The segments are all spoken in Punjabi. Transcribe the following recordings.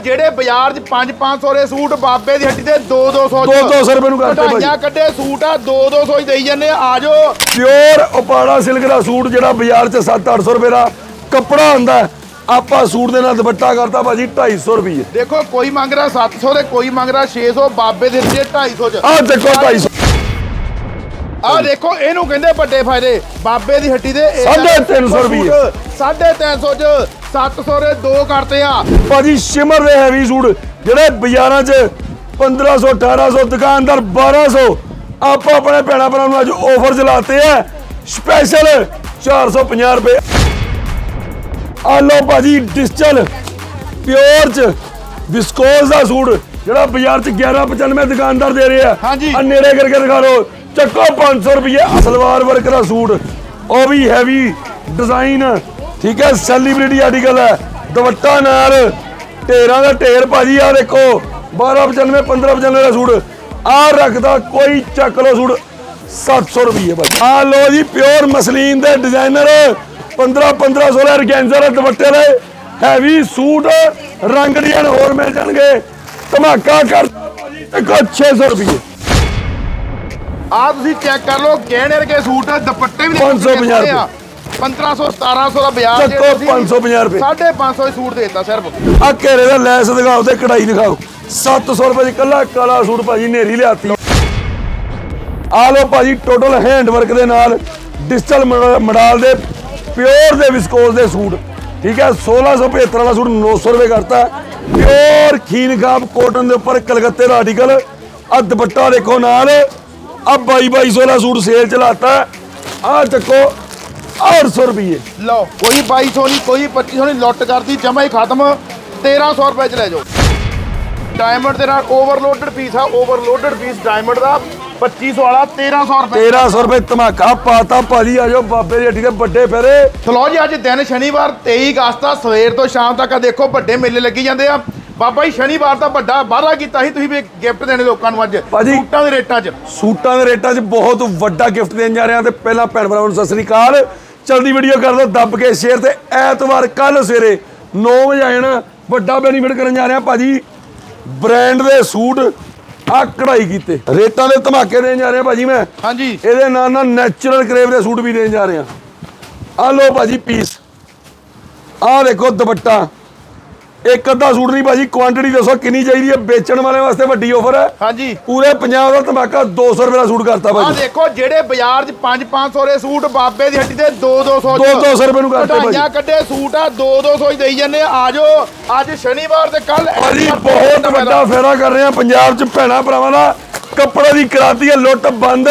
ਜਿਹੜੇ ਬਾਜ਼ਾਰ 'ਚ 5-500 ਦੇ ਸੂਟ ਬਾਬੇ ਦੀ ਹੱਟੀ ਤੇ 2-200 ਦੋ- ਦੋ ਸੌ ਰੁਪਏ ਨੂੰ ਭਾਜੀ। ਕਢਾਈਆਂ ਕੱਢੇ ਸੂਟ ਆ 2-200 ਹੀ ਦੇਈ ਜਾਂਦੇ ਆ। ਆ ਜਾਓ ਪਿਓਰ ਉਪਾੜਾ ਸਿਲਕ ਦਾ ਸੂਟ ਜਿਹੜਾ ਬਾਜ਼ਾਰ 'ਚ 7-800 ਰੁਪਏ ਦਾ ਕੱਪੜਾ ਹੁੰਦਾ ਆਪਾਂ ਸੂਟ ਦੇ ਨਾਲ ਦੁਪੱਟਾ ਕਰਤਾ ਭਾਜੀ 250 ਰੁਪਏ ਦੇਖੋ ਕੋਈ ਮੰਗ ਰਿਹਾ 700 ਦੇ ਕੋਈ ਮੰਗ ਰਿਹਾ 600 ਬਾਬੇ ਦੇ ਹੱਟੀ 250 'ਚ। ਆਹ ਦੇਖੋ 250 ਆ ਦੇਖੋ ਇਹਨੂੰ ਕਹਿੰਦੇ ਵੱਡੇ ਫਾਇਦੇ। ਬਾਬੇ ਦੀ ਹੱਟੀ ਦੇ ਇਹ ਸਾਢੇ ਤਿੰਨ ਸੌ ਰੁਪਈਏ। ਸੂਟ, ਸਾਢੇ ਤਿੰਨ ਸੌ ਚ 700 ਦੇ ਦੋ ਕਰਤੇ ਆ। ਭਾਜੀ ਸ਼ਿਮਰ ਦੇ ਹੈਵੀ ਸੂਟ ਜਿਹੜੇ ਬਾਜ਼ਾਰਾਂ 'ਚ 1500 1800 ਦੁਕਾਨਦਾਰ 1200 ਆਪਾਂ ਆਪਣੇ ਭੈਣਾਂ ਭਰਾਵਾਂ ਨੂੰ ਅੱਜ ਆਫਰ ਚਲਾਤੇ ਆ। ਸਪੈਸ਼ਲ 450 ਰੁਪਏ। ਆ ਲਓ ਭਾਜੀ ਡਿਜੀਟਲ ਪਿਓਰ ਚ ਵਿਸਕੋਸ ਦਾ ਸੂਟ ਜਿਹੜਾ ਬਾਜ਼ਾਰ 'ਚ 1195 ਦੁਕਾਨਦਾਰ ਦੇ ਰਹੇ ਆ। ਨੇੜੇ ਕਰਕੇ ਦਿਖਾ ਲਓ ਚੱਕੋ 500 ਰੁਪਏ ਸਲਵਾਰ ਵਰਕ ਦਾ ਸੂਟ। ਉਹ ਵੀ ਹੈਵੀ ਡਿਜ਼ਾਈਨ ਠੀਕ ਹੈ ਸੈਲੀਬ੍ਰਿਟੀ ਆਰਟੀਕਲ ਹੈ। ਦੁਪੱਟਾ ਨਾਲ ਢੇਰਾਂ ਦਾ ਢੇਰ ਭਾਜੀ ਆ ਦੇਖੋ 1295 1595 ਦਾ ਸੂਟ। ਆ ਰੱਖਦਾ ਕੋਈ ਚੱਕ ਲਓ ਸੂਟ 700 ਰੁਪਏ ਭਾਜੀ। ਆ ਲੋ ਜੀ ਪਿਓਰ ਮਸਲੀਨ ਦੇ ਡਿਜ਼ਾਈਨਰ 15 1500 ਦਾ ਰਗੈਂਜ਼ਰ ਦੁਪੱਟੇ ਦੇ। ਹੈਵੀ ਸੂਟ, ਰੰਗ ਡੀਆਂ ਹੋਰ ਮਿਲ ਜਾਣਗੇ। ਧਮਾਕਾ ਕਰ ਭਾਜੀ ਦੇਖੋ 600 ਰੁਪਏ ਆ ਤੁਸੀਂ ਚੈੱਕ ਕਰ ਲਓ ਗਹਿਣੇ ਵਰਗੇ ਸੂਟ ਦੁਪੱਟੇ ਵੀ 550 ਰੁਪਏ। 1500 1700 ਦਾ ਬਾਜ਼ਾਰ ਚੱਕੋ 550 ਰੁਪਏ। 550 ਦੇ ਸੂਟ ਦੇਤਾ ਸਿਰਫ। ਆ ਘੇਰੇ ਦਾ ਲੈਸ ਦਿਖਾਓ ਤੇ ਕਢਾਈ ਦਿਖਾਓ। 700 ਰੁਪਏ ਦੀ ਕੱਲਾ ਕਾਲਾ ਸੂਟ ਭਾਜੀ ਨੇਰੀ ਲਿਆਤੀ। ਆ ਲੋ ਭਾਜੀ ਟੋਟਲ ਹੈਂਡ ਵਰਕ ਦੇ ਨਾਲ ਡਿਜੀਟਲ ਮਡਾਲ ਦੇ ਪਿਓਰ ਦੇ ਵਿਸਕੋਸ ਦੇ ਸੂਟ। ਠੀਕ ਹੈ 1675 ਵਾਲਾ ਸੂਟ 900 ਰੁਪਏ ਕਰਤਾ। ਪਿਓਰ ਖੀਨ ਖਾਬ ਕੋਟਨ ਦੇ ਉੱਪਰ ਕਲਕੱਤੇ ਦਾ ਆਰਟੀਕਲ ਆ ਦੁਪੱਟਾ ਦੇਖੋ ਨਾਲ। ਆ 2200 ਵਾਲਾ ਸੂਟ ਸੇਲ ਚਲਾਤਾ ਆ ਚੱਕੋ 800 ਰੁਪਏ ਲਓ ਕੋਈ 2200 ਨਹੀਂ ਕੋਈ 2500 ਨਹੀਂ ਲੁੱਟ ਕਰਦੀ ਜਮਾ ਹੀ ਖਤਮ। 1300 ਰੁਪਏ ਚ ਲੈ ਜਾਓ। ਡਾਇਮੰਡ ਦੇ ਨਾਲ ਓਵਰਲੋਡਡ ਪੀਸ ਆ ਓਵਰਲੋਡਡ ਪੀਸ ਡਾਇਮੰਡ ਦਾ 2500 ਵਾਲਾ 1300 ਰੁਪਏ। 1300 ਰੁਪਏ ਧਮਾਕਾ ਪਾਤਾ ਭਾਜੀ ਆ ਜਾਓ ਬਾਬੇ ਦੀ ਹੱਟੀ ਦੇ ਵੱਡੇ ਫੇਰੇ। ਚਲੋ ਜੀ ਅੱਜ ਦਿਨ ਸ਼ਨੀਵਾਰ 23 ਅਗਸਤ ਦਾ ਸਵੇਰ ਤੋਂ ਸ਼ਾਮ ਤੱਕ ਆ ਦੇਖੋ ਵੱਡੇ ਮੇਲੇ ਲੱਗੀ ਜਾਂਦੇ ਆ। ਬਾਬਾ ਜੀ ਸ਼ਨੀਵਾਰ ਦਾ ਵੱਡਾ ਵਾਅਦਾ ਕੀਤਾ ਸੀ ਤੁਸੀਂ ਵੀ ਗਿਫਟ ਦੇਣੇ ਲੋਕਾਂ ਨੂੰ ਅੱਜ ਭਾਜੀ- ਸੂਟਾਂ ਦੇ ਰੇਟਾਂ 'ਚ। ਸੂਟਾਂ ਦੇ ਰੇਟਾਂ 'ਚ ਬਹੁਤ ਵੱਡਾ ਗਿਫਟ ਦੇਣ ਜਾ ਰਹੇ ਹਾਂ ਤੇ ਪਹਿਲਾਂ ਭੈਣ ਭਰਾਵਾਂ ਨੂੰ ਸਤਿ ਸ੍ਰੀ ਅਕਾਲ। ਚਲਦੀ ਵੀਡੀਓ ਕਰ ਦਿਓ ਦੱਬ ਕੇ ਸ਼ੇਅਰ ਤੇ ਐਤਵਾਰ ਕੱਲ ਸਵੇਰੇ 9 ਵਜੇ ਆ ਜਾਣਾ ਵੱਡਾ ਬੈਨੀਫਿਟ ਕਰਨ ਜਾ ਰਹੇ ਹਾਂ ਭਾਜੀ। ਬ੍ਰਾਂਡ ਦੇ ਸੂਟ ਆ ਕਢਾਈ ਕੀਤੇ। ਰੇਟਾਂ ਦੇ ਧਮਾਕੇ ਦੇਣ ਜਾ ਰਹੇ ਹਾਂ ਭਾਜੀ ਮੈਂ। ਹਾਂਜੀ। ਇਹਦੇ ਨਾਲ ਨਾਲ ਨੈਚੁਰਲ ਕਰੇਵ ਦੇ ਸੂਟ ਵੀ ਦੇਣ ਜਾ ਰਹੇ। ਹਾਂ ਆ ਲਓ ਭਾਜੀ ਪੀਸ ਆ ਦੇਖੋ ਦੁਪੱਟਾ। ਇੱਕ ਅੱਧਾ ਸੂਟ ਨਹੀਂ ਭਾਜੀ ਕੁਆਂਟੀਟੀ ਦੱਸੋ ਕਿੰਨੀ ਚਾਹੀਦੀ ਹੈ? ਵੇਚਣ ਵਾਲੇ ਵਾਸਤੇ ਵੱਡੀ ਆਫਰ ਹੈ। ਹਾਂਜੀ। ਪੂਰੇ ਪੰਜਾਬ ਦਾ ਧਮਾਕਾ 200 ਰੁਪਏ ਦਾ ਸੂਟ ਕਰਤਾ ਆ ਭਾਜੀ ਦੇਖੋ ਜਿਹੜੇ ਬਾਜ਼ਾਰ 'ਚ 5-500 ਦੇ ਸੂਟ ਬਾਬੇ ਦੀ ਹੱਟੀ ਤੇ 2-200 ਦੋ- ਦੋ ਸੌ ਰੁਪਏ ਨੂੰ ਕਰਤੇ ਭਾਜੀ। ਕਢਾਈਆਂ ਕੱਢੇ ਸੂਟ ਆ 2-200 ਹੀ ਦੇਈ ਜਾਂਦੇ ਆ। ਆ ਜਾਓ ਅੱਜ ਸ਼ਨੀਵਾਰ ਤੇ ਕੱਲ ਭਾਜੀ ਬਹੁਤ ਵੱਡਾ ਫੇਰਾ ਕਰ ਰਹੇ ਆ ਪੰਜਾਬ 'ਚ ਭੈਣਾ ਭਰਾਵਾਂ ਦਾ। ਕੱਪੜੇ ਦੀ ਕਰਾਤੀ ਹੈ ਲੁੱਟ ਬੰਦ।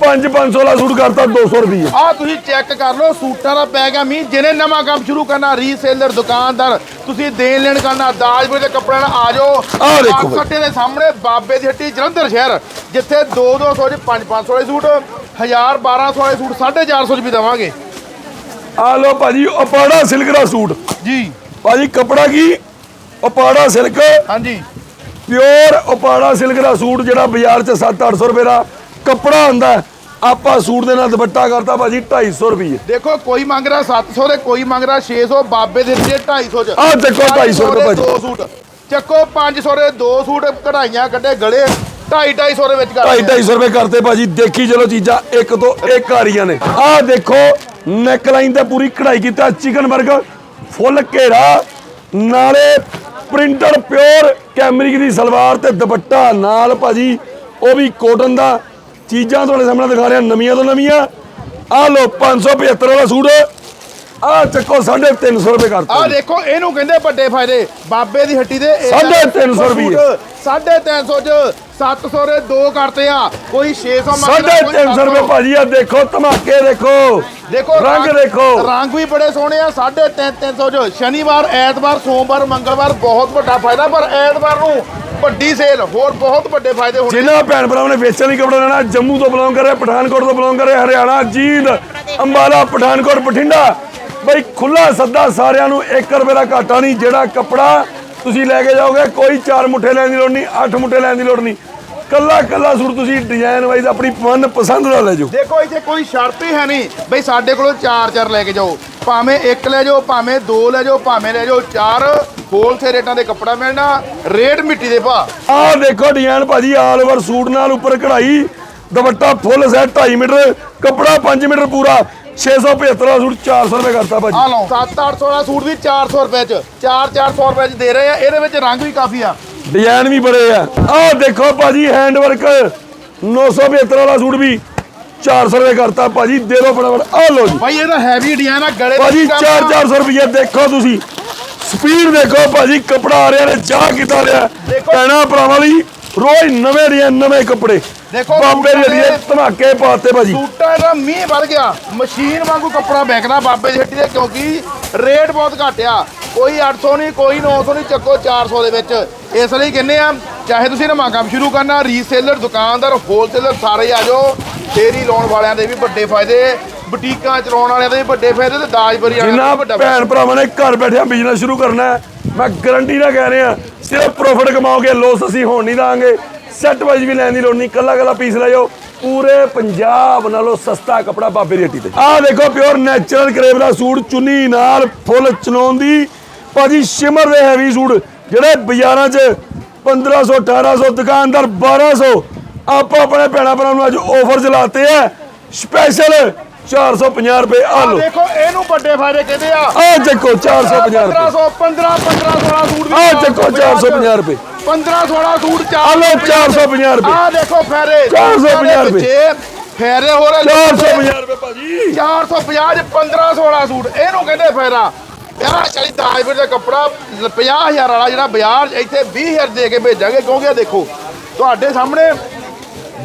5-500 ਦਾ ਸੂਟ ਕਰਤਾ 200 ਰੁਪਏ ਆ ਤੁਸੀਂ ਚੈੱਕ ਕਰ ਲਓ ਸੂਟਾਂ ਦਾ ਪੈ ਗਿਆ ਮੀਂਹ। ਜਿਹਨੇ ਨਵਾਂ ਕੰਮ ਸ਼ੁਰੂ ਕਰਨਾ ਰੀਸੇਲਰ ਦੁਕਾਨਦਾਰ ਤੁਸੀਂ ਦੇਣ ਲੈਣ ਕਰਨਾ ਦਾਜਪੁਰ ਦੇ ਕੱਪੜਿਆਂ ਨਾਲ ਆ ਜਾਓ। ਆਹ ਦੇਖੋ। ਸੱਟੇ ਦੇ ਸਾਹਮਣੇ ਬਾਬੇ ਦੀ ਹੱਟੀ ਜਲੰਧਰ ਸ਼ਹਿਰ ਜਿੱਥੇ 2-200 ਚ 5-500 ਵਾਲੇ ਸੂਟ 1000 1200 ਵਾਲੇ ਸੂਟ 450 ਚ ਵੀ ਦੇਵਾਂਗੇ। ਆ ਲਓ ਭਾਜੀ ਉਪਾੜਾ ਸਿਲਕ ਦਾ ਸੂਟ। ਜੀ। ਭਾਜੀ ਕੱਪੜਾ ਕੀ? ਉਪਾੜਾ ਸਿਲਕ। ਹਾਂਜੀ। ਪਿਓਰ ਉਪਾੜਾ ਸਿਲਕ ਦਾ ਸੂਟ ਜਿਹੜਾ ਬਾਜ਼ਾਰ 'ਚ 7-800 ਰੁਪਏ ਦਾ। ਕੱਪੜਾ ਹੁੰਦਾ ਆਪਾਂ ਸੂਟ ਦੇ ਨਾਲ ਦੁਪੱਟਾ ਕਰਤਾ ਭਾਜੀ 250 ਰੁਪਏ ਦੇਖੋ ਕੋਈ ਮੰਗ ਰਿਹਾ 700 ਦੇ ਕੋਈ ਮੰਗ ਰਿਹਾ 600 ਬਾਬੇ ਦੇ ਦਿੱਤੇ 250 ਚ। ਆਹ ਚੱਕੋ 250 ਰੁਪਏ ਦੇ ਦੋ ਸੂਟ। ਚੱਕੋ 500 ਦੇ ਦੋ ਸੂਟ ਕਢਾਈਆਂ ਕੱਢੇ ਗਲੇ 2.5 250 ਦੇ ਵਿੱਚ ਕਰ ਢਾਈ ਢਾਈ ਸੌ ਰੁਪਏ ਕਰਤੇ ਭਾਜੀ। ਦੇਖੀ ਚਲੋ ਚੀਜ਼ਾਂ ਇੱਕ ਤੋਂ ਇੱਕ ਆ ਰਹੀਆਂ ਨੇ। ਆਹ ਦੇਖੋ ਨੈਕ ਲਾਈਨ ਤੇ ਪੂਰੀ ਕਢਾਈ ਕੀਤਾ ਚਿਕਨ 버ਗਰ ਫੁੱਲ ਘੇਰਾ ਨਾਲੇ ਪ੍ਰਿੰਟਰ ਪਿਓਰ ਕੈਮਰਿਕ ਦੀ ਸਲਵਾਰ ਤੇ ਦੁਪੱਟਾ ਨਾਲ ਭਾਜੀ ਉਹ ਵੀ ਕੋਟਨ ਦਾ। ਚੀਜ਼ਾਂ ਤੁਹਾਡੇ ਸਾਹਮਣੇ ਦਿਖਾ ਰਿਹਾ ਨਵੀਆਂ ਤੋਂ ਨਵੀਆਂ। ਆਹ ਲੋ 575 ਵਾਲਾ ਸੂਟ। ਆਹ ਚੱਕੋ 350 ਰੁਪਏ ਕਰਤਾ ਆ ਦੇਖੋ ਇਹਨੂੰ ਕਹਿੰਦੇ ਵੱਡੇ ਫਾਇਦੇ। ਬਾਬੇ ਦੀ ਹੱਟੀ ਦੇ ਇਹ ਸਾਢੇ ਤਿੰਨ ਸੌ ਸੂਟ ਰੁਪਈਏ। ਸਾਢੇ ਤਿੰਨ ਸੌ ਚ 700 ਦੇ ਦੋ ਕਰਤੇ ਆ। ਕੋਈ 600 ਮੰਗਦਾ ਸਾਢੇ ਕੋਈ 300 ਰੁਪਏ 700 ਭਾਜੀ ਆ ਦੇਖੋ ਧਮਾਕੇ ਦੇਖੋ। ਦੇਖੋ ਰੰਗ ਦੇਖੋ। ਰੰਗ ਵੀ ਬੜੇ ਸੋਹਣੇ ਆ 350 ਚ ਸ਼ਨੀਵਾਰ ਐਤਵਾਰ ਸੋਮਵਾਰ ਮੰਗਲਵਾਰ ਬਹੁਤ ਵੱਡਾ ਫਾਇਦਾ ਪਰ ਐਤਵਾਰ ਨੂੰ ਵੱਡੀ ਸੇਲ ਹੋਰ ਬਹੁਤ ਵੱਡੇ ਫਾਇਦੇ ਹੋਣੇ ਜਿਨ੍ਹਾਂ ਭੈਣ ਭਰਾਵਾਂ ਨੇ ਵੇਚਣ ਲਈ ਕੱਪੜਾ ਲੈਣਾ ਜੰਮੂ ਤੋਂ ਬਿਲੋਂਗ ਕਰੇ ਪਠਾਨਕੋਟ ਤੋਂ ਬਿਲੋਂਗ ਕਰੇ ਹਰਿਆਣਾ ਜੀਂਦ ਅੰਬਾਲਾ ਪਠਾਨਕੋਟ ਬਠਿੰਡਾ। ਬਈ ਖੁੱਲਾ ਸੱਦਾ ਸਾਰਿਆਂ ਨੂੰ 1 ਰੁਪਏ ਦਾ ਘਾਟਾ ਨਹੀਂ ਜਿਹੜਾ ਕੱਪੜਾ ਤੁਸੀਂ ਲੈ ਕੇ ਜਾਓਗੇ ਕੋਈ 4 ਮੁੱਠੇ ਲੈਣ ਦੀ ਲੋੜ ਨਹੀਂ 8 ਮੁੱਠੇ ਲੈਣ ਦੀ ਲੋੜ ਨਹੀਂ। ਕੱਲਾ ਕੱਲਾ ਸੂਟ ਤੁਸੀਂ ਡਿਜ਼ਾਈਨ ਵਾਈਜ਼ ਆਪਣੀ ਮਨ ਪਸੰਦ ਦਾ ਲੈ ਜਾਓ। ਦੇਖੋ ਇੱਥੇ ਕੋਈ ਸ਼ਰਤ ਹੀ ਹੈ ਨਹੀਂ ਬਈ ਸਾਡੇ ਕੋਲੋਂ ਚਾਰ ਚਾਰ ਲੈ ਕੇ ਜਾਓ। ਭਾਵੇਂ ਇੱਕ ਲੈ ਜਾਓ ਭਾਵੇਂ ਦੋ ਲੈ ਜਾਓ ਭਾਵੇਂ ਲੈ ਜਾਓ ਚਾਰ ਹੋਲਸੇਲ ਰੇਟਾਂ ਦੇ ਕੱਪੜਾ ਮਿਲਣਾ ਰੇਟ ਮਿੱਟੀ ਦੇ ਭਾ ਆਹ ਦੇਖੋ ਡਿਜ਼ਾਈਨ ਭਾਜੀ ਆਲ ਓਵਰ ਸੂਟ ਨਾਲ ਉੱਪਰ ਕਢਾਈ ਦੁਪੱਟਾ ਫੁੱਲ ਸੈਟ 2.5 ਮੀਟਰ ਕੱਪੜਾ 5 ਮੀਟਰ ਪੂਰਾ। 675 ਦਾ ਸੂਟ 400 ਰੁਪਏ ਕਰਤਾ ਭਾਜੀ। ਆ ਲਓ। 7-800 ਦਾ ਸੂਟ ਵੀ 400 ਰੁਪਏ ਚ। 4-400 ਰੁਪਏ ਚ ਦੇ ਰਹੇ ਆ। ਇਹਦੇ ਵਿੱਚ ਰੰਗ ਵੀ ਕਾਫੀ ਆ। ਡਿਜ਼ਾਈਨ ਵੀ ਬੜੇ ਆ। ਆਹ ਦੇਖੋ ਭਾਜੀ ਹੈਂਡ ਵਰਕ 975 ਵਾਲਾ ਸੂਟ ਵੀ 400 ਰੁਪਏ ਕਰਤਾ ਭਾਜੀ। ਦੇ ਦਿਓ ਫਟਾਫਟ। ਆਹ ਲਓ ਜੀ। ਭਾਈ ਇਹਦਾ ਹੈਵੀ ਡਿਜ਼ਾਈਨ ਆ ਗਲੇ ਭਾਜੀ ਵਿੱਚ ਕੰਮ ਆ। 4-400 ਰੁਪਏ ਦੇਖੋ ਤੁਸੀਂ। ਸਪੀਡ ਦੇਖੋ ਭਾਜੀ ਕੱਪੜਾ ਆ ਰਿਹਾ ਨੇ ਚਾਹ ਕੀਤਾ ਦੇਖੋ। ਕਹਿਣਾ ਭਰਾਵਾਂ ਲਈ ਰੋਜ਼ ਨਵੇਂ ਡਿਜ਼ਾਈਨ ਨਵੇਂ ਕੱਪੜੇ। ਦੇਖੋ ਬਾਬੇ ਦੇ ਦੇ- ਧਮਾਕੇ ਪਾਤੇ ਭਾਜੀ। ਸੂਟਾਂ ਦਾ ਮੀਂਹ ਵੱਧ ਗਿਆ। ਮਸ਼ੀਨ ਵਾਂਗੂ ਕੱਪੜਾ ਵਿਕਦਾ ਬਾਬੇ ਦੀ ਹੱਟੀ ਦੇ ਕਿਉਂਕਿ ਰੇਟ ਬਹੁਤ ਘੱਟ ਆ। ਕੋਈ 800 ਨਹੀਂ ਕੋਈ 900 ਨਹੀਂ ਚੱਕੋ 400 ਦੇ ਵਿੱਚ। ਇਸ ਲਈ ਕਹਿੰਦੇ ਆ ਚਾਹੇ ਤੁਸੀਂ ਨਵਾਂ ਕੰਮ ਸ਼ੁਰੂ ਕਰਨਾ ਰੀਸੇਲਰ ਦੁਕਾਨਦਾਰ ਹੋਲਸੇਲਰ ਸਾਰੇ ਆ ਜਾਓ। ਫੇਰੀ ਲਾਉਣ ਵਾਲਿਆਂ ਦੇ ਵੀ ਵੱਡੇ ਫਾਇਦੇ ਬੁਟੀਕਾਂ ਚਲਾਉਣ ਵਾਲਿਆਂ ਦੇ ਵੀ ਵੱਡੇ ਫਾਇਦੇ ਤੇ ਦਾਜਬਰੀ ਵਾਲਿਆਂ ਦਾ ਵੱਡਾ ਭੈਣ ਭਰਾਵਾਂ ਨੇ ਘਰ ਬੈਠਿਆ ਬਿਜ਼ਨਸ ਸ਼ੁਰੂ ਕਰਨਾ ਮੈਂ ਗਾਰੰਟੀ ਨਾਲ ਕਹਿ ਰਿਹਾ ਸਿਰਫ ਪ੍ਰੋਫਿਟ ਕਮਾਓਗੇ ਲੋਸ ਅਸੀਂ ਹੋਣ ਨਹੀਂ ਦਾਂਗੇ ਸੈੱਟ ਵਾਈਜ਼ ਵੀ ਲੈਣ ਦੀ ਲੋੜ ਨਹੀਂ ਕੱਲਾ ਕੱਲਾ ਪੀਸ ਲੈ ਜਾਓ। ਪੂਰੇ ਪੰਜਾਬ ਨਾਲੋਂ ਸਸਤਾ ਕਪੜਾ ਬਾਬੇ ਦੀ ਹੱਟੀ ਤੇ। ਆਹ ਦੇਖੋ ਪਿਓਰ ਨੈਚੁਰਲ ਕਰੇਬ ਦਾ ਸੂਟ, ਚੁੰਨੀ ਨਾਲ ਫੁੱਲ ਚਨੋਨ ਦੀ। ਭਾਜੀ ਸ਼ਿਮਰ ਦੇ ਹੈਵੀ ਸੂਟ, ਜਿਹੜੇ ਬਾਜ਼ਾਰਾਂ 'ਚ 1500 1800 ਦੁਕਾਨਦਾਰ 1200 ਆਪਾਂ ਆਪਣੇ ਭੈਣਾਂ ਭਰਾਵਾਂ ਨੂੰ ਅੱਜ ਆਫਰ ਚਲਾਤੇ ਆ। ਸਪੈਸ਼ਲ 450 ਰੁਪਏ ਆ ਲਓ ਦੇਖੋ ਇਹਨੂੰ ਵੱਡੇ ਫਾਇਦੇ ਕਹਿੰਦੇ ਆ। ਆ ਚੱਕੋ 450 ਰੁਪਏ। 1500 15 15 16 ਸੂਟ ਆਹ ਚੱਕੋ 450 ਰੁਪਏ। 15 16 ਸੂਟ ਆ ਲਓ 450 ਰੁਪਏ। ਆ ਦੇਖੋ ਫੈਰੇ। 450 ਰੁਪਏ। ਫੈਰੇ ਹੋ ਰਹੇ 450 ਰੁਪਏ ਭਾਜੀ। 450 ਚ 15 16 ਸੂਟ। ਇਹਨੂੰ ਕਹਿੰਦੇ ਫੈਰਾ। ਯਾਰ ਚਾਲੀ ਦਾਜਪੁਰ ਦਾ ਕੱਪੜਾ 50000 ਵਾਲਾ ਜਿਹੜਾ ਬਾਜ਼ਾਰ ਇੱਥੇ 20000 ਦੇ ਕੇ ਭੇਜਾਂਗੇ। ਕਿਉਂਕਿ ਦੇਖੋ ਤੁਹਾਡੇ ਸਾਹਮਣੇ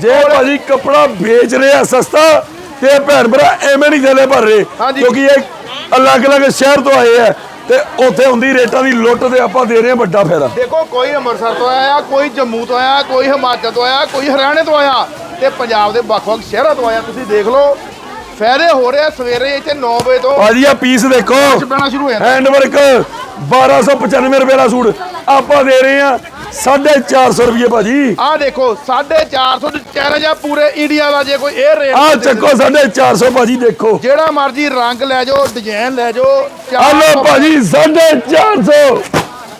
ਜੇ ਭਾਜੀ ਕਪੜਾ ਵੇਚ ਰਿਹਾ ਸਸਤਾ ਤੇ ਭੈਣ ਭਰਾ ਐਵੇਂ ਨਹੀਂ ਥੱਲੇ ਭਰ ਰਹੇ। ਕਿਉਂਕਿ ਇਹ ਅਲੱਗ-ਅਲੱਗ ਸ਼ਹਿਰ ਤੋਂ ਆਏ ਆ ਤੇ ਉੱਥੇ ਹੁੰਦੀ ਰੇਟਾਂ ਦੀ ਲੁੱਟ ਤੇ ਆਪਾਂ ਦੇ ਰਹੇ ਹਾਂ ਵੱਡਾ ਫਾਇਦਾ। ਦੇਖੋ ਕੋਈ ਅੰਮ੍ਰਿਤਸਰ ਤੋਂ ਆਇਆ ਕੋਈ ਜੰਮੂ ਤੋਂ ਆਇਆ ਕੋਈ ਹਿਮਾਚਲ ਤੋਂ ਆਇਆ ਕੋਈ ਹਰਿਆਣੇ ਤੋਂ ਆਇਆ ਤੇ ਪੰਜਾਬ ਦੇ ਵੱਖ-ਵੱਖ ਸ਼ਹਿਰਾਂ ਤੋਂ ਆਇਆ ਤੁਸੀਂ ਦੇਖ ਲਓ ਫਾਇਦੇ ਹੋ ਰਹੇ ਆ ਸਵੇਰੇ ਇੱਥੇ 9 ਵਜੇ ਤੋਂ। ਭਾਜੀ ਆ ਪੀਸ ਦੇਖੋ। ਪੈਣਾ ਸ਼ੁਰੂ ਹੋ ਜਾਂਦਾ। ਹੈਂਡ ਵਰਕ 1295 ਰੁਪਏ ਦਾ ਸੂਟ ਆਪਾਂ ਦੇ ਰਹੇ ਹਾਂ। 450 ਰੁਪਏ ਭਾਜੀ। ਆਹ ਦੇਖੋ 450 ਚ ਚੈਲੰਜ ਆ ਪੂਰੇ ਇੰਡੀਆ ਦਾ ਜੇ ਕੋਈ ਇਹ ਰੇਟ ਆ ਚੱਕੋ 450 ਭਾਜੀ ਦੇਖੋ। ਜਿਹੜਾ ਮਰਜ਼ੀ ਰੰਗ ਲੈ ਜਾਓ ਡਿਜ਼ਾਈਨ ਲੈ ਜਾਓ ਆ ਲਓ ਭਾਜੀ 450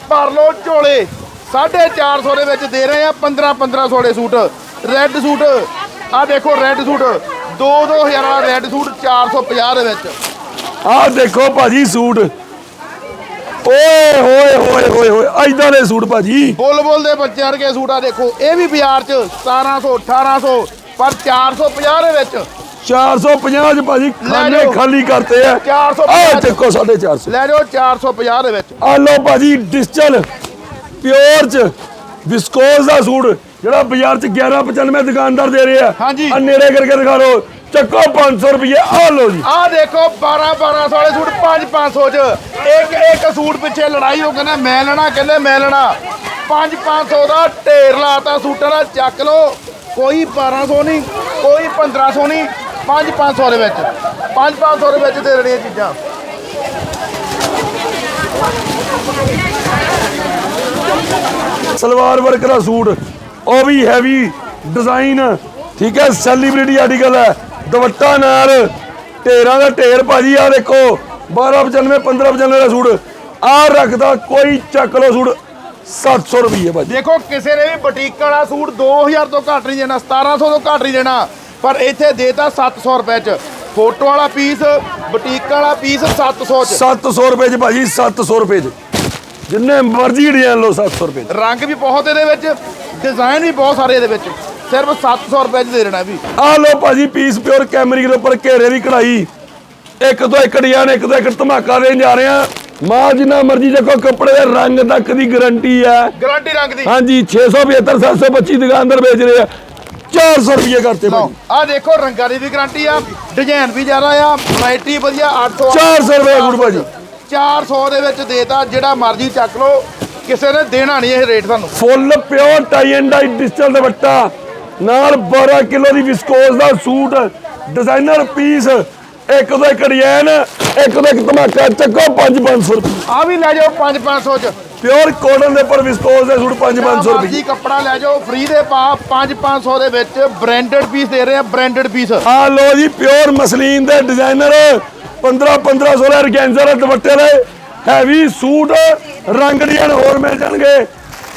ਭਰ ਲਓ ਝੋਲੇ। 450 ਦੇ ਵਿੱਚ ਦੇ ਰਹੇ ਆ 15 1500 ਦੇ ਸੂਟ। ਰੈੱਡ ਸੂਟ ਆ ਦੇਖੋ ਰੈੱਡ ਸੂਟ। 2 2000 ਵਾਲਾ ਰੈੱਡ ਸੂਟ 450 ਦੇ ਵਿੱਚ। ਆਹ ਦੇਖੋ ਭਾਜੀ ਸੂਟ। ਓਏ ਹੋਏ ਹੋਏ ਹੋਏ ਹੋਏ ਐਦਾਂ ਦੇ ਸੂਟ ਭਾਜੀ। ਬੁੱਲ ਬੁੱਲ ਦੇ ਬੱਚਿਆਂ ਵਰਗੇ ਸੂਟ ਆ ਦੇਖੋ। ਇਹ ਵੀ ਬਾਜ਼ਾਰ 'ਚ 1700 1800 ਪਰ 450 ਦੇ ਵਿੱਚ। 450 ਚ ਭਾਜੀ ਖਾਨੇ ਜਾਓ। ਖਾਲੀ ਕਰਤੇ ਆ। 450 ਆਹ ਚੱਕੋ 450 ਲੈ ਜਾਓ 450 ਦੇ ਵਿੱਚ। ਆ ਲਓ ਭਾਜੀ ਡਿਜੀਟਲ ਪਿਓਰ ਚ ਵਿਸਕੋਸ ਦਾ ਸੂਟ ਜਿਹੜਾ ਬਾਜ਼ਾਰ ਚ 1195 ਦੁਕਾਨਦਾਰ ਦੇ ਰਹੇ ਆ। ਹਾਂਜੀ। ਆ ਨੇੜੇ ਕਰਕੇ ਦਿਖਾ ਲਓ। ਚੱਕੋ 500 ਰੁਪਏ ਆ ਲਓ ਜੀ। ਆਹ ਦੇਖੋ 12 1200 ਵਾਲੇ ਸੂਟ 5 500 ਚ। ਇੱਕ ਇੱਕ ਸੂਟ ਪਿੱਛੇ ਲੜਾਈ ਹੋ ਕਹਿੰਦਾ ਮੈਂ ਲੈਣਾ ਕਹਿੰਦੇ ਮੈਂ ਲੈਣਾ। 5 500 ਦਾ ਢੇਰ ਲਾਤਾ ਸੂਟਾਂ ਦਾ ਚੱਕ ਲਓ। ਕੋਈ 1200 ਨਹੀਂ ਕੋਈ 1500 ਨਹੀਂ 5 500 ਦੇ ਵਿੱਚ। 5 500 ਦੇ ਵਿੱਚ ਦੇ ਦੇਣੀਆਂ ਚੀਜ਼ਾਂ। ਸਲਵਾਰ ਵਰਕ ਦਾ ਸੂਟ ਉਹ ਵੀ ਹੈਵੀ ਡਿਜ਼ਾਈਨ ਠੀਕ ਹੈ ਸੈਲੀਬ੍ਰਿਟੀ ਆਰਟੀਕਲ ਹੈ। ਦੁਪੱਟਾ ਨਾਲ ਢੇਰਾਂ ਦਾ ਢੇਰ ਭਾਜੀ ਆ ਦੇਖੋ 1295 1595 ਦਾ ਸੂਟ। ਆ ਰੱਖਦਾ ਕੋਈ ਚੱਕ ਲੋ ਸੂਟ 700 ਰੁਪਏ ਭਾਜੀ। ਦੇਖੋ ਕਿਸੇ ਨੇ ਵੀ ਬੁਟੀਕ ਵਾਲਾ ਸੂਟ 2000 ਤੋਂ ਘੱਟ ਨਹੀਂ ਦੇਣਾ 1700 ਤੋਂ ਘੱਟ ਨਹੀਂ ਦੇਣਾ ਪਰ ਇੱਥੇ ਦੇਤਾ 700 ਰੁਪਏ ਚ। ਫੋਟੋ ਵਾਲਾ ਪੀਸ ਬੁਟੀਕ ਵਾਲਾ ਪੀਸ 700 ਚ। 700 ਰੁਪਏ ਚ ਭਾਜੀ 700 ਰੁਪਏ ਚ। ਜਿੰਨੇ ਮਰਜ਼ੀ ਡਿਜ਼ਾਈਨ ਲਓ 700 ਰੁਪਏ ਰੰਗ ਵੀ ਬਹੁਤ ਇਹਦੇ ਵਿੱਚ ਡਿਜ਼ਾਈਨ ਵੀ ਬਹੁਤ ਸਾਰੇ ਇਹਦੇ ਵਿੱਚ। ਸਿਰਫ 700 ਰੁਪਏ ਚ ਦੇ ਦੇਣਾ ਵੀ। ਆ ਲਓ ਭਾਜੀ ਪੀਸ ਪਿਓਰ ਕੈਮਰਿਕ ਦੇ ਉੱਪਰ ਘੇਰੇ ਦੀ ਕਢਾਈ। ਇੱਕ ਤੋਂ ਇੱਕ ਡਿਜ਼ਾਈਨ ਇੱਕ ਤੋਂ ਇੱਕ ਧਮਾਕਾ ਦੇਣ ਜਾ ਰਹੇ ਆ ਮਾਂ ਜਿੰਨਾ ਮਰਜ਼ੀ ਦੇਖੋ ਕੱਪੜੇ ਦੇ ਰੰਗ ਤੱਕ ਦੀ ਗਾਰੰਟੀ ਹੈ। ਗਾਰੰਟੀ ਰੰਗ ਦੀ। ਹਾਂਜੀ 675 725 ਦੁਕਾਨਦਾਰ ਵੇਚ ਰਹੇ ਆ। 400 ਰੁਪਏ ਕਰਤੇ ਭਾਜੀ। ਆ ਦੇਖੋ ਰੰਗਾਂ ਦੀ ਵੀ ਗਾਰੰਟੀ ਆ ਡਿਜ਼ਾਈਨ ਵੀ ਜ਼ਿਆਦਾ ਆ ਵੈਰਾਈਟੀ ਵਧੀਆ 800 400 ਰੁਪਏ ਗੁੜ ਭਾਜੀ। 400 ਦੇ ਵਿੱਚ ਦੇਤਾ ਜਿਹੜਾ ਮਰਜ਼ੀ ਚੱਕ ਲਓ ਕਿਸੇ ਨੇ ਦੇਣਾ ਨਹੀਂ ਇਹ ਰੇਟ ਤੁਹਾਨੂੰ। Full pure tie and dye digital dupatta. ਨਾਲ 12 ਕਿਲੋ ਦੀ ਵਿਸਕੋਸ ਦਾ ਸੂਟ ਡਿਜ਼ਾਈਨਰ ਪੀਸ ਇੱਕ ਤੋਂ ਇੱਕ ਡਿਜ਼ਾਈਨ ਇੱਕ ਤੋਂ ਇੱਕ ਧਮਾਕਾ ਚੱਕੋ 5-500 ਰੁਪਏ। ਆ ਵੀ ਲੈ ਜਾਓ 5-500 ਚ। ਪਿਓਰ ਕੋਟਨ ਦੇ ਉੱਪਰ ਵਿਸਕੋਸ ਦੇ ਸੂਟ 5-500 ਰੁਪਏ। ਮਰਜ਼ੀ ਕੱਪੜਾ ਲੈ ਜਾਓ ਫ੍ਰੀ ਦੇ ਪਾ 5-500 ਦੇ ਵਿੱਚ ਬ੍ਰਾਂਡਡ ਪੀਸ ਦੇ ਰਹੇ ਆ ਬ੍ਰਾਂਡਡ ਪੀਸ ਆ ਲੋ ਜੀ ਪਿਓਰ ਮਸਲੀਨ ਦੇ ਡਿਜ਼ਾਈਨਰ 15 1500 ਦਾ ਰਗੈਂਜ਼ਰ ਦੇ ਦੁਪੱਟੇ ਦੇ ਹੈਵੀ ਸੂਟ ਰੰਗ ਡਿਜ਼ਾਈਨ ਹੋਰ ਮਿਲ ਜਾਣਗੇ।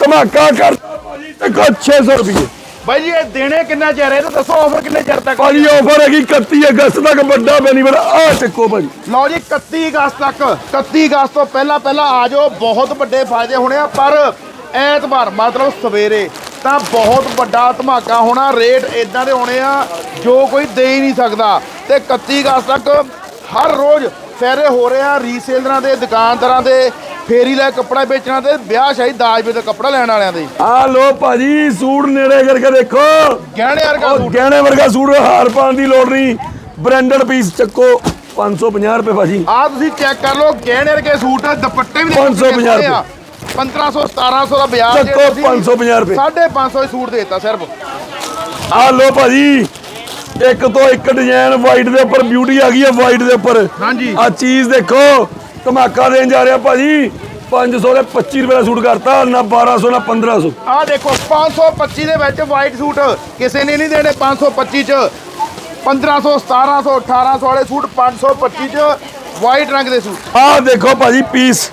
ਧਮਾਕਾ ਕਰਦਾ ਭਾਜੀ ਚੱਕੋ 600 ਰੁਪਏ। ਬਾਈ ਜੀ ਇਹ ਦੇਣੇ ਕਿੰਨਾ ਚਿਰ ਹੈ? ਇਹ ਤਾਂ ਦੱਸੋ ਆਫਰ ਕਿੰਨੇ ਚਿਰ ਤੱਕ ਭਾਜੀ ਆਫਰ ਹੈਗੀ 31 ਅਗਸਤ ਤੱਕ ਵੱਡਾ ਬੈਨੀਫਿਟ ਆ ਚੱਕੋ ਭਾਜੀ। ਲਓ ਜੀ 31 ਅਗਸਤ ਤੱਕ 31 ਅਗਸਤ ਤੋਂ ਪਹਿਲਾਂ ਪਹਿਲਾਂ ਆ ਜਾਓ ਬਹੁਤ ਵੱਡੇ ਫਾਇਦੇ ਹੋਣੇ ਆ ਪਰ ਐਤਵਾਰ ਮਤਲਬ ਸਵੇਰੇ ਤਾਂ ਬਹੁਤ ਵੱਡਾ ਧਮਾਕਾ ਹੋਣਾ ਰੇਟ ਇਦਾਂ ਦੇ ਹੋਣੇ ਆ ਜੋ ਕੋਈ ਦੇ ਹੀ ਨਹੀਂ ਸਕਦਾ। ਤੇ 31 ਅਗਸਤ ਤੱਕ ਹਰ ਰੋਜ਼ ਫੇਰੇ ਹੋ ਰਹੇ ਆ ਰੀਸੇਲਰਾਂ ਦੇ ਦੁਕਾਨਦਾਰਾਂ ਦੇ ਫੇਰੀ ਲੈ ਕੱਪੜਾ ਵੇਚਣਾ ਤੇ ਵਿਆਹ ਸ਼ਾਹੀ ਦਾਜ ਵੇ ਦਾ ਕੱਪੜਾ ਲੈਣ ਵਾਲਿਆਂ ਦੇ। ਆ ਲੋ ਭਾਜੀ ਸੂਟ ਨੇੜੇ ਕਰਕੇ ਦੇਖੋ। ਗਹਿਣੇ ਵਰਗਾ ਸੂਟ। ਗਹਿਣੇ ਵਰਗਾ ਸੂਟ ਹਾਰ ਪਾਉਣ ਦੀ ਲੋੜ ਨਹੀਂ। ਬ੍ਰਾਂਡਡ ਪੀਸ ਚੱਕੋ 550 ਰੁਪਏ ਭਾਜੀ। ਆ ਤੁਸੀਂ ਚੈੱਕ ਕਰ ਲਓ ਗਹਿਣੇ ਵਰਗੇ ਸੂਟ ਦੁਪੱਟੇ ਵੀ 550 ਰੁਪਏ। 1500 1700 ਦਾ ਬਾਜ਼ਾਰ ਚੱਕੋ 550 ਰੁਪਏ। 550 ਸੂਟ ਦੇਤਾ ਸਿਰਫ। ਆ ਲੋ ਭਾਜੀ ਇੱਕ ਤੋਂ ਇੱਕ ਡਿਜ਼ਾਈਨ ਵਾਈਟ ਦੇ ਉੱਪਰ ਬਿਊਟੀ ਆ ਗਈ ਹੈ ਵਾਈਟ ਦੇ ਉੱਪਰ। ਹਾਂਜੀ। ਆ ਚੀਜ਼ ਦੇਖੋ ਧਮਾਕਾ ਦੇਣ ਜਾ ਰਿਹਾ ਭਾਜੀ। 500 ਦੇ 25 ਰੁਪਏ ਦਾ ਸੂਟ ਕਰਤਾ ਨਾ 1200 ਨਾ 1500 ਆ ਦੇਖੋ 525 ਦੇ ਵਿੱਚ ਵਾਈਟ ਸੂਟ ਕਿਸੇ ਨੇ ਨਹੀਂ ਦੇਣੇ 525 ਚ। 1500 1700 1800 ਵਾਲੇ ਸੂਟ 525 ਚ ਵਾਈਟ ਰੰਗ ਦੇ ਸੂਟ। ਆ ਦੇਖੋ ਭਾਜੀ ਪੀਸ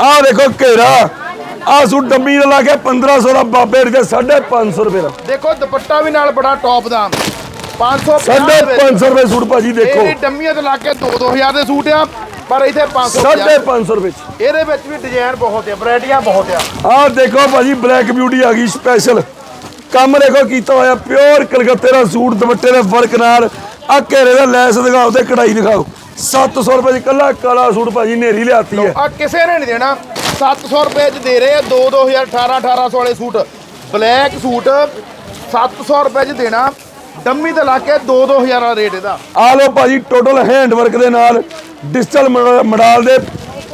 ਆ ਦੇਖੋ ਘੇਰਾ। ਆ ਸੂਟ ਡੰਮੀ ਦਾ ਲਾ ਕੇ 1500 ਦਾ ਬਾਬੇ ਦੇ 550 ਰੁਪਏ ਦਾ। ਦੇਖੋ ਦੁਪੱਟਾ ਵੀ ਨਾਲ ਬੜਾ ਟੌਪ ਦਾ। 500 550 ਰੁਪਏ ਸੂਟ ਭਾਜੀ ਦੇਖੋ। ਇਹ ਡੰਮੀਆਂ ਤੇ ਲਾ ਕੇ 2-2000 ਦੇ ਸੂਟ ਆ। ਪਰ ਇੱਥੇ 500 550 ਰੁਪਏ ਚ। ਇਹਦੇ ਵਿੱਚ ਵੀ ਡਿਜ਼ਾਈਨ ਬਹੁਤ ਆ ਵੈਰਾਈਟੀਆਂ ਬਹੁਤ ਆ। ਆ ਦੇਖੋ ਭਾਜੀ ਬਲੈਕ ਬਿਊਟੀ ਆ ਗਈ ਸਪੈਸ਼ਲ ਕੰਮ ਦੇਖੋ ਕੀਤਾ ਹੋਇਆ ਪਿਓਰ ਕਲਕੱਤੇ ਦਾ ਸੂਟ ਦੁਪੱਟੇ ਦੇ ਵਰਕ ਨਾਲ। ਆ ਘੇਰੇ ਦਾ ਲੈਸ ਦਿਖਾਓ ਤੇ ਕਢਾਈ ਦਿਖਾਓ। 700 ਰੁਪਏ ਚ ਕੱਲਾ ਕਾਲਾ ਸੂਟ ਭਾਜੀ ਨੇਰੀ ਲਿਆਤੀ ਹੈ ਆ ਕਿਸੇ ਨੇ ਨਹੀਂ ਦੇਣਾ। 700 ਰੁਪਏ ਚ ਦੇ ਰਹੇ ਆ 2 2018 1800 ਵਾਲੇ ਸੂਟ। ਬਲੈਕ ਸੂਟ 700 ਰੁਪਏ ਚ ਦੇਣਾ। ਡੰਮੀ ਤੇ ਲਾ ਕੇ 2 2000 ਵਾਲਾ ਰੇਟ ਇਹਦਾ। ਆ ਲੋ ਭਾਜੀ ਟੋਟਲ ਹੈਂਡ ਵਰਕ ਦੇ ਨਾਲ ਡਿਜੀਟਲ ਮਡਾਲ ਦੇ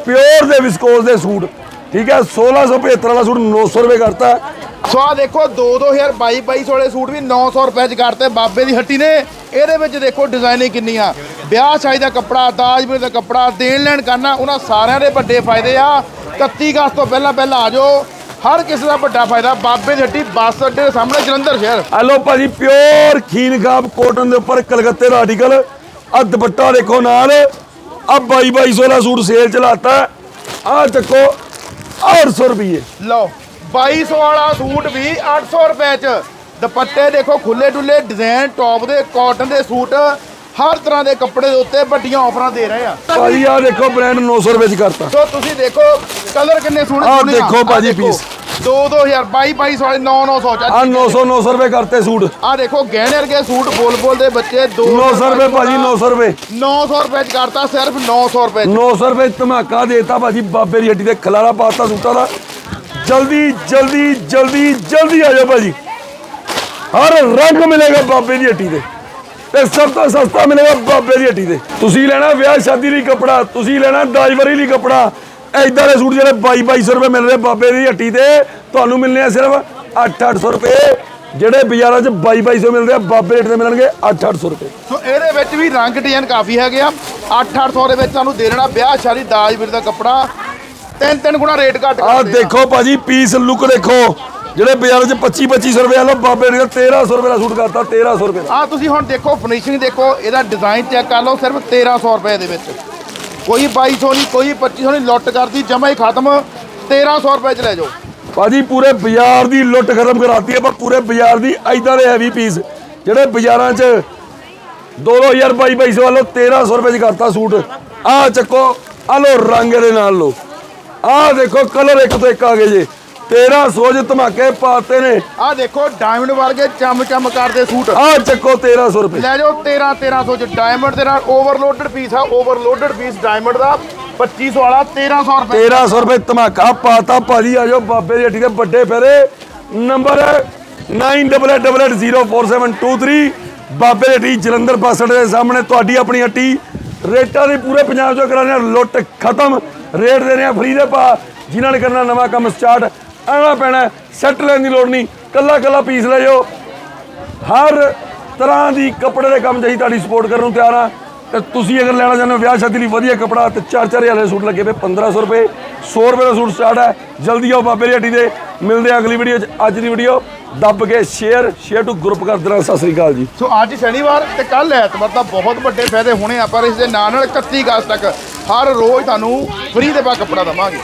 ਪਿਓਰ ਦੇ ਵਿਸਕੋਸ ਦੇ ਸੂਟ। ਠੀਕ ਹੈ 1675 ਵਾਲਾ ਸੂਟ 900 ਰੁਪਏ ਕਰਤਾ। ਸੋ ਆ ਦੇਖੋ 2 2000 22 2200 ਵਾਲੇ ਸੂਟ ਵੀ 900 ਰੁਪਏ ਚ ਕਰਤੇ ਬਾਬੇ ਦੀ ਹੱਟੀ ਨੇ। ਇਹਦੇ ਵਿੱਚ ਦੇਖੋ ਡਿਜ਼ਾਈਨਿੰਗ ਕਿੰਨੀ ਆ। ਵਿਆਹ ਸ਼ਾਦੀ ਦਾ ਕੱਪੜਾ ਦਾਜ ਵੀਰ ਦਾ ਕੱਪੜਾ ਦੇਣ ਲੈਣ ਕਰਨਾ ਉਹਨਾਂ ਸਾਰਿਆਂ ਦੇ ਵੱਡੇ ਫਾਇਦੇ ਆ। 31 ਅਗਸਤ ਤੋਂ ਪਹਿਲਾਂ ਪਹਿਲਾਂ ਆ ਜਾਓ। ਹਰ ਕਿਸੇ ਦਾ ਵੱਡਾ ਫਾਇਦਾ ਬਾਬੇ ਦੀ ਹੱਟੀ ਬੱਸ ਅੱਡੇ ਦੇ ਸਾਹਮਣੇ ਜਲੰਧਰ ਸ਼ਹਿਰ। ਆ ਲੋ ਭਾਜੀ ਪਿਓਰ ਖੀਨਗਾਬ ਕੋਟਨ ਦੇ ਉੱਪਰ ਕਲਕੱਤੇ ਦਾ ਆਰਟੀਕਲ ਆ ਦੁਪੱਟਾ ਦੇਖੋ ਨਾਲ। ਆ 22 2200 ਦਾ ਸੂਟ ਸੇਲ ਚਲਾਤਾ ਆ ਚੱਕੋ 800 ਰੁਪਏ ਲਓ 2200 ਵਾਲਾ ਸੂਟ ਵੀ 800 ਰੁਪਏ ਚ। ਦੁਪੱਟੇ ਦੇਖੋ ਖੁੱਲੇ ਡੁੱਲੇ ਡਿਜ਼ਾਈਨ ਟੌਪ ਦੇ ਕਾਟਨ ਦੇ ਸੂਟ। ਹਰ ਤਰ੍ਹਾਂ ਦੇ ਕੱਪੜੇ ਦੇ ਉੱਤੇ ਵੱਡੀਆਂ ਆਫਰਾਂ ਦੇ ਰਹੇ ਆ। ਭਾਜੀ ਆ ਦੇਖੋ ਬ੍ਰਾਂਡ 900 ਰੁਪਏ ਚ ਕਰਤਾ। ਸੋ ਤੁਸੀਂ ਦੇਖੋ ਕਲਰ ਕਿੰਨੇ ਸੋਹਣੇ ਆਹ ਸੋਹਣੇ। ਦੇਖੋ ਆਹ ਭਾਜੀ ਦੇਖੋ, piece। ਦੋ 2000 22 2200 ਵਾਲੇ 9 900 ਚ। ਆ 900 900 ਰੁਪਏ ਕਰਤੇ ਸੂਟ। ਆ ਦੇਖੋ ਗਹਿਣੇ ਵਰਗੇ ਸੂਟ ਬੋਲ ਬੋਲ ਦੇ ਬੱਚੇ 2 900 ਰੁਪਏ ਭਾਜੀ 900 ਰੁਪਏ। 900 ਰੁਪਏ ਚ ਕਰਤਾ ਸਿਰਫ 900 ਰੁਪਏ ਚ। 900 ਰੁਪਏ ਧਮਾਕਾ ਦੇਤਾ ਭਾਜੀ ਬਾਬੇ ਦੀ ਹੱਟੀ ਤੇ ਖਲਾਰਾ ਪਾਤਾ ਸੂਟਾਂ ਦਾ। ਜਲਦੀ ਜਲਦੀ ਜਲਦੀ ਜਲਦੀ ਆ ਜਾਓ ਭਾਜੀ। ਹਰ ਰੰਗ ਮਿਲੇਗਾ ਬਾਬੇ ਦੀ ਹੱਟੀ ਤੇ। ਤੇ ਸਭ ਤੋਂ ਸਸਤਾ ਮਿਲੇਗਾ ਬਾਬੇ ਦੀ ਹੱਟੀ ਤੇ। ਤੁਸੀਂ ਲੈਣਾ ਵਿਆਹ ਸ਼ਾਦੀ ਲਈ ਕੱਪੜਾ ਤੁਸੀਂ ਲੈਣਾ ਦਾਜਵਰੀ ਲਈ ਕੱਪੜਾ। ਐਦਾਂ ਦੇ ਸੂਟ ਜਿਹੜੇ 22 2200 ਰੁਪਏ ਮਿਲ ਰਹੇ ਬਾਬੇ ਦੀ ਹੱਟੀ ਤੇ ਤੁਹਾਨੂੰ ਮਿਲਨੇ ਆ ਸਿਰਫ 8-800 ਰੁਪਏ। ਜਿਹੜੇ ਬਾਜ਼ਾਰਾਂ 'ਚ 22 2200 ਮਿਲਦੇ ਆ ਬਾਬੇ ਰੇਟ ਤੇ ਮਿਲਣਗੇ 8-800 ਰੁਪਏ। ਸੋ ਇਹਦੇ ਵਿੱਚ ਵੀ ਰੰਗ ਡਿਜ਼ਾਈਨ ਕਾਫੀ ਹੈਗੇ ਆ। 8-800 ਦੇ ਵਿੱਚ ਤੁਹਾਨੂੰ ਦੇ ਦੇਣਾ ਵਿਆਹ ਸ਼ਾਦੀ ਦਾਜ ਵੀਰ ਦਾ ਕੱਪੜਾ। ਤਿੰਨ ਤਿੰਨ ਗੁਣਾ ਰੇਟ ਘੱਟ ਆ। ਦੇਖੋ ਭਾਜੀ ਪੀਸ ਲੁੱਕ ਦੇਖੋ। ਜਿਹੜੇ ਬਾਜ਼ਾਰ 'ਚ 25 2500 ਰੁਪਏ ਵਾਲਾ ਬਾਬੇ ਨੇ 1300 ਰੁਪਏ ਦਾ ਸੂਟ ਕਰਤਾ 1300 ਰੁਪਏ ਦਾ। ਆ ਤੁਸੀਂ ਹੁਣ ਦੇਖੋ ਫਿਨਿਸ਼ਿੰਗ ਦੇਖੋ ਇਹਦਾ ਡਿਜ਼ਾਈਨ ਚੈੱਕ ਕਰ ਲਓ ਸਿਰਫ 1300 ਰੁਪਏ ਦੇ ਵਿੱਚ। ਕੋਈ 2200 ਨਹੀਂ ਕੋਈ 2500 ਨਹੀਂ ਲੁੱਟ ਕਰਦੀ ਜਮਾ ਹੀ ਖਤਮ 1300 ਰੁਪਏ ਚ ਲੈ ਜਾਓ। ਭਾਜੀ ਪੂਰੇ ਬਾਜ਼ਾਰ ਦੀ ਲੁੱਟ ਖਤਮ ਕਰਾਤੀ ਆਪਾਂ ਪੂਰੇ ਬਾਜ਼ਾਰ ਦੀ ਐਦਾਂ ਦੇ ਹੈਵੀ ਪੀਸ ਜਿਹੜੇ ਬਾਜ਼ਾਰਾਂ 'ਚ 2000 22 2200 ਵਾਲੋ 1300 ਰੁਪਏ 'ਚ ਕਰਤਾ ਸੂਟ। ਆ ਚੱਕੋ ਆ ਲੋ ਰੰਗ ਦੇ ਨਾਲ ਲੋ ਆ ਦੇਖੋ ਕਲਰ ਇੱਕ ਤੋਂ ਇੱਕ ਆ ਗਏ ਜੇ। 1300 'ਚ ਧਮਾਕੇ ਪਾਤੇ ਨੇ। ਆ ਦੇਖੋ ਡਾਇਮੰਡ ਵਰਗੇ ਚਮ ਚਮ ਕਰਦੇ ਸੂਟ। ਆ ਚੱਕੋ 1300 ਰੁਪਏ। ਲੈ ਜਾਓ 13 1300 ਚ ਡਾਇਮੰਡ ਦੇ ਨਾਲ ਓਵਰਲੋਡਡ ਪੀਸ ਆ ਓਵਰਲੋਡਡ ਪੀਸ ਡਾਇਮੰਡ ਦਾ 2500 ਵਾਲਾ 1300 ਰੁਪਏ। 1300 ਰੁਪਏ ਧਮਾਕਾ ਪਾਤਾ। ਭਾਜੀ ਆਜੋ ਬਾਬੇ ਦੀ ਹੱਟੀ ਦੇ ਵੱਡੇ ਫੇਰੇ। ਨੰਬਰ 9888044723 ਬਾਬੇ ਦੀ ਹੱਟੀ ਜਲੰਧਰ ਬੱਸ ਅੱਡੇ ਦੇ ਸਾਹਮਣੇ ਤੁਹਾਡੀ ਆਪਣੀ ਹੱਟੀ। ਰੇਟਾਂ ਦੀ ਪੂਰੇ ਪੰਜਾਬ 'ਚੋਂ ਕਰਾਣੇ ਲੁੱਟ ਖਤਮ। ਰੇਟ ਦੇ ਰਹੇ ਆ ਫਰੀ ਦੇ ਪਾ ਜਿਨ੍ਹਾਂ ਨੇ ਕਰਨਾ ਨਵਾਂ ਕੰਮ ਸਟਾਰਟ ਆਣਾ ਪੈਣਾ ਸੈੱਟ ਲੈਣ ਦੀ ਲੋੜ ਨਹੀਂ। ਕੱਲਾ ਕੱਲਾ ਪੀਸ ਲੈ ਜਾਓ। ਹਰ ਤਰ੍ਹਾਂ ਦੀ ਕੱਪੜੇ ਦੇ ਕੰਮ 'ਚ ਅਸੀਂ ਤੁਹਾਡੀ ਸਪੋਰਟ ਕਰਨ ਨੂੰ ਤਿਆਰ ਆ। ਤੇ ਤੁਸੀਂ ਅਗਰ ਲੈਣਾ ਚਾਹੁੰਦੇ ਹੋ ਵਿਆਹ ਸ਼ਾਦੀ ਲਈ ਵਧੀਆ ਕਪੜਾ, ਤੇ 4-4000 ਦੇ ਸੂਟ ਲੱਗੇ ਪਏ 1500 ਰੁਪਏ 100 ਰੁਪਏ ਦਾ ਸੂਟ ਸਟਾਰਟ ਹੈ ਜਲਦੀ ਆਓ ਬਾਬੇ ਦੀ ਹੱਟੀ ਦੇ ਮਿਲਦੇ ਆ ਅਗਲੀ ਵੀਡੀਓ 'ਚ। ਅੱਜ ਦੀ ਵੀਡੀਓ ਦੱਬ ਕੇ ਸ਼ੇਅਰ ਸ਼ੇਅਰ ਟੂ ਗਰੁੱਪ ਕਰ ਦੇਣਾ। ਸਤਿ ਸ੍ਰੀ ਅਕਾਲ ਜੀ। ਸੋ ਅੱਜ ਸ਼ਨੀਵਾਰ ਤੇ ਕੱਲ ਐਤਵਾਰ ਦਾ ਬਹੁਤ ਵੱਡੇ ਫਾਇਦੇ ਹੋਣੇ ਆ, ਪਰ ਇਸ ਦੇ ਨਾਲ ਨਾਲ 31 ਅਗਸਤ ਤੱਕ ਹਰ ਰੋਜ਼ ਤੁਹਾਨੂੰ ਫ੍ਰੀ ਦੇ ਬਾ ਕੱਪੜਾ ਦਵਾਂਗੇ।